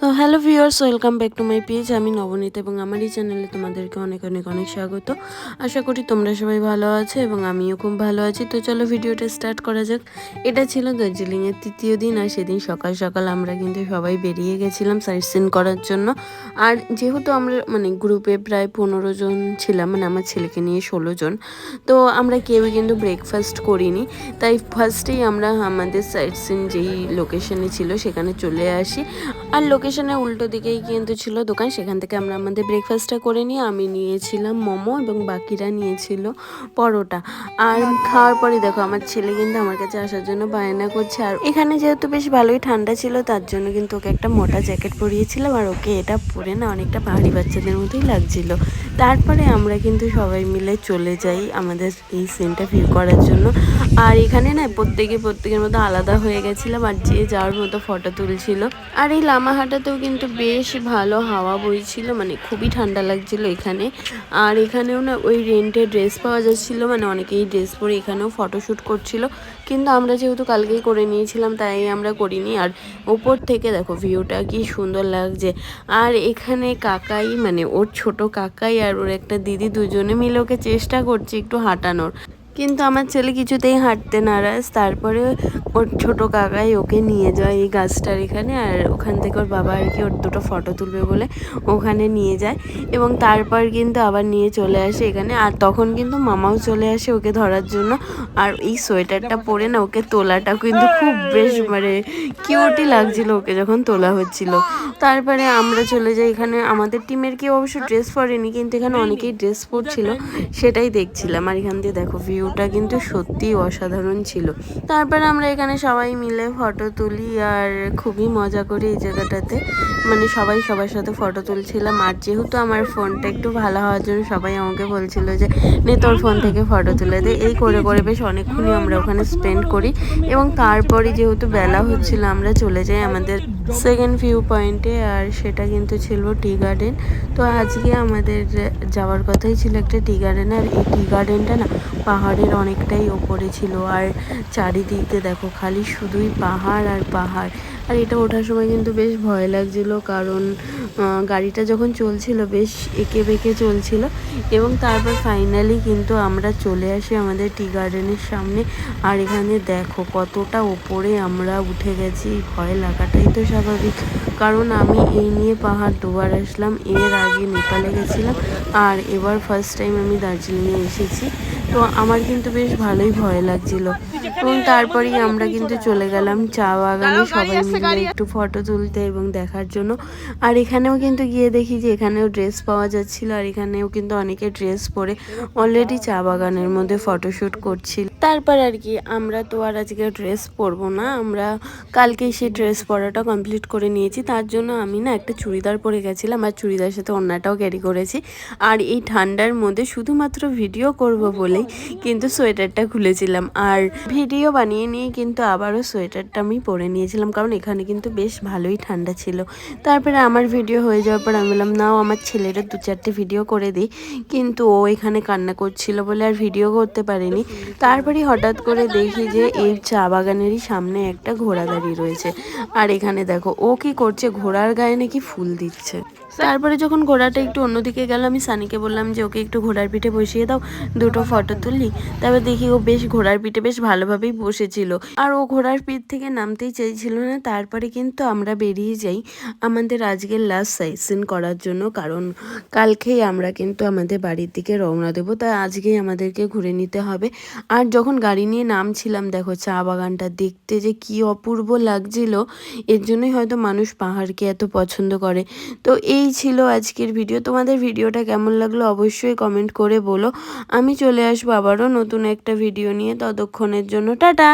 তো hello viewers, welcome back to my page. আমি নবনীত এবং আমার এই চ্যানেলে তোমাদেরকে অনেক অনেক অনেক স্বাগত। আশা করি তোমরা সবাই ভালো আছো এবং আমিও খুব ভালো আছি। তো চলো ভিডিওটা স্টার্ট করা যাক। এটা ছিল দার্জিলিংয়ের তৃতীয় দিন আর সেদিন সকাল সকাল আমরা কিন্তু সবাই বেরিয়ে গেছিলাম সাইট সিন করার জন্য। আর যেহেতু আমরা মানে গ্রুপে প্রায় পনেরো জন ছিলাম মানে আমার ছেলেকে নিয়ে ষোলো জন, তো আমরা কেউই কিন্তু ব্রেকফাস্ট করিনি। তাই ফার্স্টেই আমরা আমাদের সাইট সিন যেই লোকেশনে ছিল সেখানে চলে আসি। আর লোকেশনের উল্টো দিকেই কিন্তু ছিল দোকান। সেখান থেকে আমরা আমাদের ব্রেকফাস্টটা করে নিয়ে আমি নিয়েছিলাম মোমো এবং বাকিরা নিয়েছিল পরোটা। আর খাওয়ার পরে দেখো, আমার ছেলে কিন্তু আমার কাছে আসার জন্য বায়না করছে। আর এখানে যেহেতু বেশ ভালোই ঠান্ডা ছিল, তার জন্য কিন্তু ওকে একটা মোটা জ্যাকেট পরিয়েছিলাম। আর ওকে এটা পরে না অনেকটা পাহাড়ি বাচ্চাদের মতোই লাগছিল। তারপরে আমরা কিন্তু সবাই মিলে চলে যাই আমাদের এই সিনটা ভিউ করার জন্য। আর এখানে না প্রত্যেকে প্রত্যেকের মতো আলাদা হয়ে গেছিলাম। আর যে যাওয়ার মতো ফটো তুলছিল। আর এই লামাহাটাতেও কিন্তু বেশ ভালো হাওয়া বইছিল মানে খুবই ঠান্ডা লাগছিল এখানে। আর এখানেও না ওই রেন্টে ড্রেস পাওয়া যাচ্ছিল মানে অনেকেই ড্রেস পরে এখানেও ফটোশ্যুট করছিল। কিন্তু আমরা যেহেতু কালকেই করে নিয়েছিলাম, তাই আমরা করিনি। আর ওপর থেকে দেখো ভিউটা কি সুন্দর লাগছে। আর এখানে কাকাই মানে ওর ছোট কাকাই আর ওর একটা দিদি দুজনে মিলে ওকে চেষ্টা করছে একটু হাঁটানোর। কিন্তু আমার ছেলে কিছুতেই হাঁটতে নারাজ। তারপরে ওর ছোট কাকাই ওকে নিয়ে যায় এই গাছটার এখানে আর ওখান থেকে ওর বাবা আর কি ওর দুটো ফটো তুলবে বলে ওখানে নিয়ে যায় এবং তারপর কিন্তু আবার নিয়ে চলে আসে এখানে। আর তখন কিন্তু মামাও চলে আসে ওকে ধরার জন্য। আর এই সোয়েটারটা পরে না ওকে তোলাটা কিন্তু খুব বেশ মানে কিউটই লাগছিল ওকে যখন তোলা হচ্ছিল। তারপরে আমরা চলে যাই এখানে। আমাদের টিমের কেউ অবশ্য ড্রেস পরেনি, কিন্তু এখানে অনেকেই ড্রেস পরছিল, সেটাই দেখছিলাম। আর এখান দিয়ে দেখো ভিউটা কিন্তু সত্যিই অসাধারণ ছিল। তারপরে আমরা এখানে সবাই মিলে ফটো তুলি আর খুবই মজা করি এই জায়গাটাতে। মানে সবাই সবার সাথে ফটো তুলছিলাম আর যেহেতু আমার ফোনটা একটু ভালো হওয়ার জন্য সবাই আমাকে বলছিল যে নে তোর ফোন থেকে ফটো তুলে দে। এই করে করে বেশ অনেকক্ষণই আমরা ওখানে স্পেন্ড করি। এবং তারপরে যেহেতু বেলা হচ্ছিল আমরা চলে যাই আমাদের সেকেন্ড ভিউ পয়েন্টে আর সেটা কিন্তু ছিল টি গার্ডেন তো আজকে আমাদের যাওয়ার কথাই ছিল একটা টি গার্ডেন আর এই টি গার্ডেনটা না পাহাড়ের অনেকটাই ওপরে ছিল। আর চারিদিকে দেখো খালি শুধুই পাহাড় আর পাহাড়। আর এটা ওঠার সময় কিন্তু বেশ ভয় লাগছিল কারণ গাড়িটা যখন চলছিল বেশ এঁকে বেঁকে চলছিল এবং তারপর ফাইনালি কিন্তু আমরা চলে আসি আমাদের টি গার্ডেনের সামনে। আর এখানে দেখো কতটা ওপরে আমরা উঠে গেছি, ভয় লাগাটাই তো স্বাভাবিক। কারণ আমি এই নিয়ে পাহাড় দুবার আসলাম, এর আগে নেপালে গেছিলাম আর এবার ফার্স্ট টাইম আমি দার্জিলিংয়ে এসেছি। তো আমার কিন্তু বেশ ভালোই ভয় লাগছিল। এবং তারপরেই আমরা কিন্তু চলে গেলাম চা বাগানে সবাই মিলে একটু ফটো তুলতে এবং দেখার জন্য। আর এখানেও কিন্তু গিয়ে দেখি যে এখানেও ড্রেস পাওয়া যাচ্ছিল, আর এখানেও কিন্তু অনেকে ড্রেস পরে অলরেডি চা বাগানের মধ্যে ফটোশ্যুট করছিল। তারপর আর কি, আমরা তো আর আজকে ড্রেস পরবো না। আমরা কালকেই সেই ড্রেস পরাটা কমপ্লিট করে নিয়েছি। তার জন্য আমি না একটা চুড়িদার পরে গেছিলাম আর চুড়িদার সাথে অন্যটাও ক্যারি করেছি। আর এই ঠান্ডার মধ্যে শুধুমাত্র ভিডিও করব বলেই কিন্তু সোয়েটারটা খুলেছিলাম। আর ভিডিও বানিয়ে নিয়ে কিন্তু আবারও সোয়েটারটা আমি পরে নিয়েছিলাম, কারণ এখানে কিন্তু বেশ ভালোই ঠান্ডা ছিল। তারপরে আমার ভিডিও হয়ে যাওয়ার পর আমি বললাম, নাও, আমার ছেলেরা দু চারটে ভিডিও করে দিই। কিন্তু ও এখানে কান্না করছিল বলে আর ভিডিও করতে পারিনি। তারপরে হঠাৎ করে দেখি যে এই চা বাগানেরই সামনে একটা ঘোড়া দাঁড়িয়ে রয়েছে। আর এখানে দেখো, ও কি করছে? ঘোড়ার গায়ে নাকি ফুল দিচ্ছে। তারপরে যখন ঘোড়াটা একটু অন্যদিকে গেল, আমি সানিকে বললাম যে, ওকে একটু ঘোড়ার পিঠে বসিয়ে দাও, দুটো ফটো তুললি। তারপর দেখি ও বেশ ঘোড়ার পিঠে বেশ ভালোভাবেই বসেছিল। আর ও ঘোড়ার পিঠ থেকে নামতেই চাইছিল না, তারপরে কিন্তু আমরা বেরিয়ে যাই আমাদের আজকের লাস্ট সাইসিন করার জন্য, কারণ কালকেই আমরা কিন্তু আমাদের বাড়ির দিকে রওনা দেবো। তাই আজকেই আমাদেরকে ঘুরে নিতে হবে। আর যখন গাড়ি নিয়ে নামছিলাম, দেখো চা বাগানটা দেখতে যে কি অপূর্ব লাগছিল। এর জন্যই হয়তো মানুষ পাহাড়কে এত পছন্দ করে। তো এই ছিল আজকের ভিডিও। তোমাদের ভিডিওটা কেমন লাগল অবশ্যই কমেন্ট করে বলো। আমি চলে আসব আবারও নতুন একটা ভিডিও নিয়ে। ততক্ষণের জন্য টাটা!